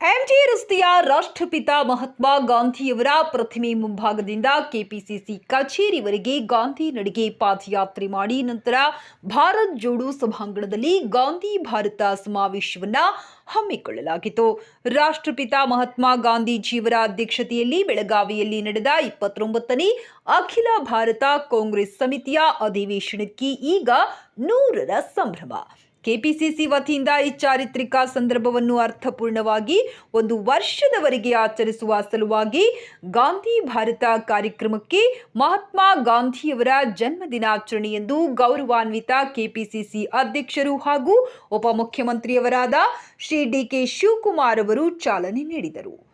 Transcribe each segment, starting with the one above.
MG ರಸ್ತೆಯ ರಾಷ್ಟ್ರಪಿತ ಮಹಾತ್ಮ ಗಾಂಧಿಯವರ ಪ್ರತಿಮೆ ಮುಂಭಾಗದಿಂದ ಕೆಪಿಸಿಸಿ ಕಚೇರಿವರೆಗೆ ಗಾಂಧಿ ನಡಿಗೆ ಪಾದಯಾತ್ರೆ ಮಾಡಿ ನಂತರ ಭಾರತ್ ಜೋಡೋ ಸಭಾಂಗಣದಲ್ಲಿ ಗಾಂಧಿ ಭಾರತ ಸಮಾವೇಶವನ್ನು ಹಮ್ಮಿಕೊಳ್ಳಲಾಗಿತ್ತು. ರಾಷ್ಟ್ರಪಿತ ಮಹಾತ್ಮ ಗಾಂಧೀಜಿಯವರ ಅಧ್ಯಕ್ಷತೆಯಲ್ಲಿ ಬೆಳಗಾವಿಯಲ್ಲಿ ನಡೆದ ಇಪ್ಪತ್ತೊಂಬತ್ತನೇ ಅಖಿಲ ಭಾರತ ಕಾಂಗ್ರೆಸ್ ಸಮಿತಿಯ ಅಧಿವೇಶನಕ್ಕೆ ಈಗ ನೂರರ ಸಂಭ್ರಮ. ಕೆಪಿಸಿಸಿ ವತಿಯಿಂದ ಈ ಚಾರಿತ್ರಿಕ ಸಂದರ್ಭವನ್ನು ಅರ್ಥಪೂರ್ಣವಾಗಿ ಒಂದು ವರ್ಷದವರೆಗೆ ಆಚರಿಸುವ ಸಲುವಾಗಿ ಗಾಂಧಿ ಭಾರತ ಕಾರ್ಯಕ್ರಮಕ್ಕೆ ಮಹಾತ್ಮ ಗಾಂಧಿಯವರ ಜನ್ಮ ದಿನಾಚರಣೆಯೆಂದು ಗೌರವಾನ್ವಿತ ಕೆಪಿಸಿಸಿ ಅಧ್ಯಕ್ಷರು ಹಾಗೂ ಉಪಮುಖ್ಯಮಂತ್ರಿಯವರಾದ ಶ್ರೀ ಡಿಕೆ ಶಿವಕುಮಾರ್ ಅವರು ಚಾಲನೆ ನೀಡಿದರು.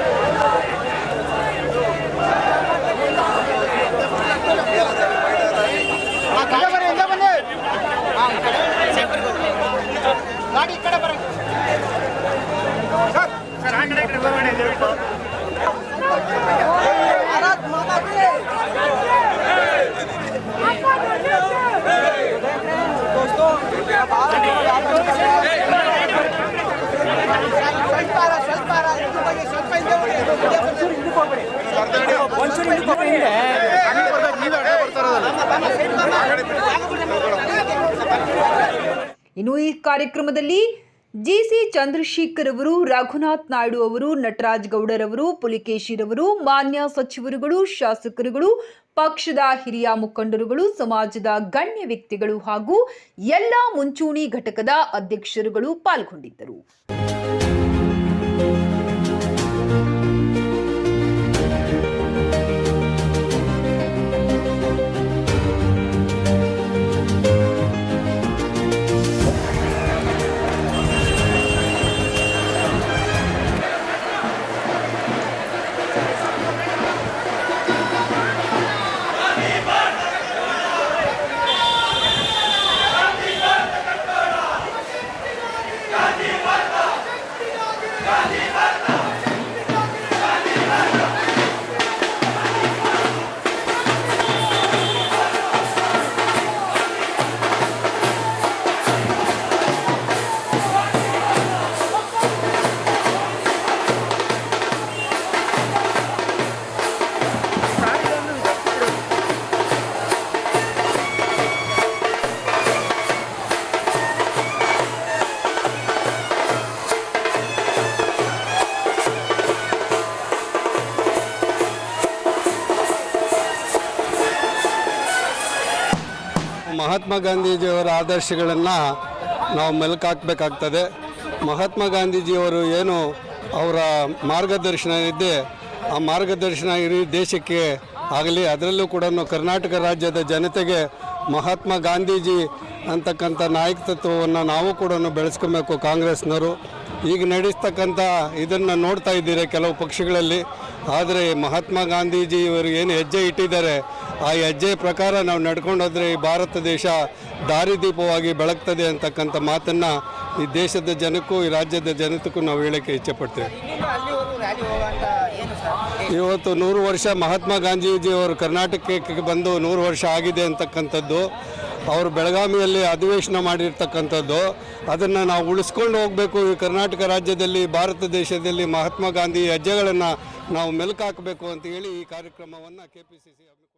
ಇನ್ನು ಈ ಕಾರ್ಯಕ್ರಮದಲ್ಲಿ ಜಿಸಿ ಚಂದ್ರಶೇಖರ್ ಅವರು, ರಘುನಾಥ್ ನಾಯ್ಡು ಅವರು, ನಟರಾಜ್ ಗೌಡರವರು ಪುಲಿಕೇಶಿರವರು ಮಾನ್ಯ ಸಚಿವರುಗಳು, ಶಾಸಕರುಗಳು, ಪಕ್ಷದ ಹಿರಿಯ ಮುಖಂಡರುಗಳು, ಸಮಾಜದ ಗಣ್ಯ ವ್ಯಕ್ತಿಗಳು ಹಾಗೂ ಎಲ್ಲ ಮುಂಚೂಣಿ ಘಟಕದ ಅಧ್ಯಕ್ಷರುಗಳು ಪಾಲ್ಗೊಂಡಿದ್ದರು. ಮಹಾತ್ಮ ಗಾಂಧೀಜಿಯವರ ಆದರ್ಶಗಳನ್ನು ನಾವು ಮೆಲುಕು ಹಾಕಬೇಕಾಗ್ತದೆ ಮಹಾತ್ಮ ಗಾಂಧೀಜಿಯವರು ಏನು ಅವರ ಮಾರ್ಗದರ್ಶನ ಇದೆ ಆ ಮಾರ್ಗದರ್ಶನ ಇಡೀ ದೇಶಕ್ಕೆ ಆಗಲಿ, ಅದರಲ್ಲೂ ಕೂಡ ಕರ್ನಾಟಕ ರಾಜ್ಯದ ಜನತೆಗೆ ಮಹಾತ್ಮ ಗಾಂಧೀಜಿ ಅಂತಕ್ಕಂಥ ನಾಯಕತ್ವವನ್ನು ನಾವು ಕೂಡ ಬೆಳೆಸ್ಕೊಬೇಕು ಕಾಂಗ್ರೆಸ್ನವರು. ಈಗ ನಡೆಸ್ತಕ್ಕಂಥ ಇದನ್ನು ನೋಡ್ತಾ ಇದ್ದೀರಿ ಕೆಲವು ಪಕ್ಷಗಳಲ್ಲಿ. ಆದರೆ ಮಹಾತ್ಮ ಗಾಂಧೀಜಿ ಇವರು ಏನು ಹೆಜ್ಜೆ ಇಟ್ಟಿದ್ದಾರೆ. ಆ ಹೆಜ್ಜೆ ಪ್ರಕಾರ ನಾವು ನಡ್ಕೊಂಡೋದ್ರೆ ಈ ಭಾರತ ದೇಶ ದಾರಿದೀಪವಾಗಿ ಬೆಳಗ್ತದೆ ಅಂತಕ್ಕಂಥ ಮಾತನ್ನು ಈ ದೇಶದ ಜನಕ್ಕೂ ಈ ರಾಜ್ಯದ ಜನತಕ್ಕೂ ನಾವು ಹೇಳೋಕ್ಕೆ ಇಚ್ಛೆಪಡ್ತೇವೆ. ಇವತ್ತು ನೂರು ವರ್ಷ ಮಹಾತ್ಮ ಗಾಂಧೀಜಿಯವರು ಕರ್ನಾಟಕಕ್ಕೆ ಬಂದು ನೂರು ವರ್ಷ ಆಗಿದೆ ಅಂತಕ್ಕಂಥದ್ದು ಅವರು ಬೆಳಗಾವಿಯಲ್ಲಿ ಅಧಿವೇಶನ ಮಾಡಿರ್ತಕ್ಕಂಥದ್ದು ಅದನ್ನು ನಾವು ಉಳಿಸ್ಕೊಂಡು ಹೋಗಬೇಕು. ಈ ಕರ್ನಾಟಕ ರಾಜ್ಯದಲ್ಲಿ ಭಾರತ ದೇಶದಲ್ಲಿ ಮಹಾತ್ಮ ಗಾಂಧಿ ಹೆಜ್ಜೆಗಳನ್ನು ನಾವು ಮೆಲುಕು ಹಾಕಬೇಕು ಅಂತ ಹೇಳಿ ಈ ಕಾರ್ಯಕ್ರಮವನ್ನು ಕೆ ಪಿ ಸಿ ಸಿ